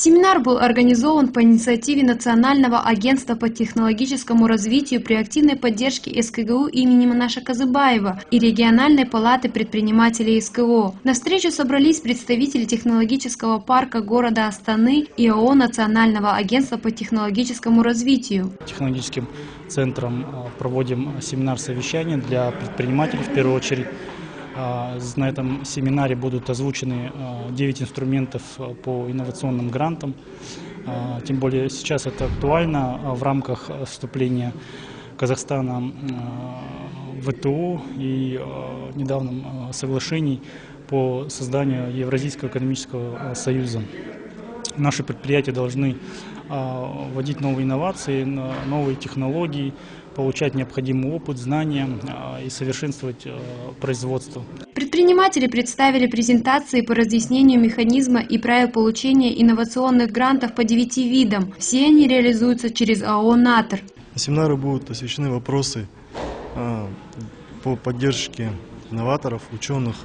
Семинар был организован по инициативе Национального агентства по технологическому развитию при активной поддержке СКГУ имени Манаша Казыбаева и региональной палаты предпринимателей СКО. На встречу собрались представители технологического парка города Астаны и ООО Национального агентства по технологическому развитию. Технологическим центром а, проводим семинар-совещание для предпринимателей в первую очередь. А, на этом семинаре будут озвучены 9 а, инструментов а, по инновационным грантам. Тем более сейчас это актуально в рамках вступления Казахстана в ВТО и недавним соглашений по созданию Евразийского экономического союза. Наши предприятия должны вводить новые инновации, новые технологии, получать необходимый опыт, знания и совершенствовать производство. Предприниматели представили презентации по разъяснению механизма и правил получения инновационных грантов по девяти видам. Все они реализуются через АО «НАТР». Семинары будут посвящены вопросы по поддержке новаторов, ученых,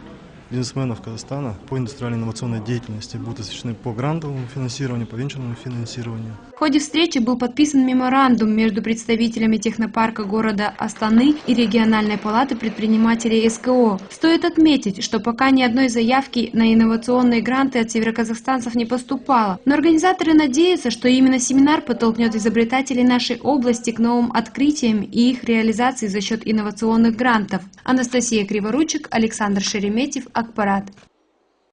бизнесменов Казахстана по индустриально-инновационной деятельности будут освещены по грантовому финансированию, по венчурному финансированию. В ходе встречи был подписан меморандум между представителями технопарка города Астаны и региональной палаты предпринимателей СКО. Стоит отметить, что пока ни одной заявки на инновационные гранты от североказахстанцев не поступало, но организаторы надеются, что именно семинар подтолкнет изобретателей нашей области к новым открытиям и их реализации за счет инновационных грантов. Анастасия Криворучек, Александр Шереметьев, Акпарат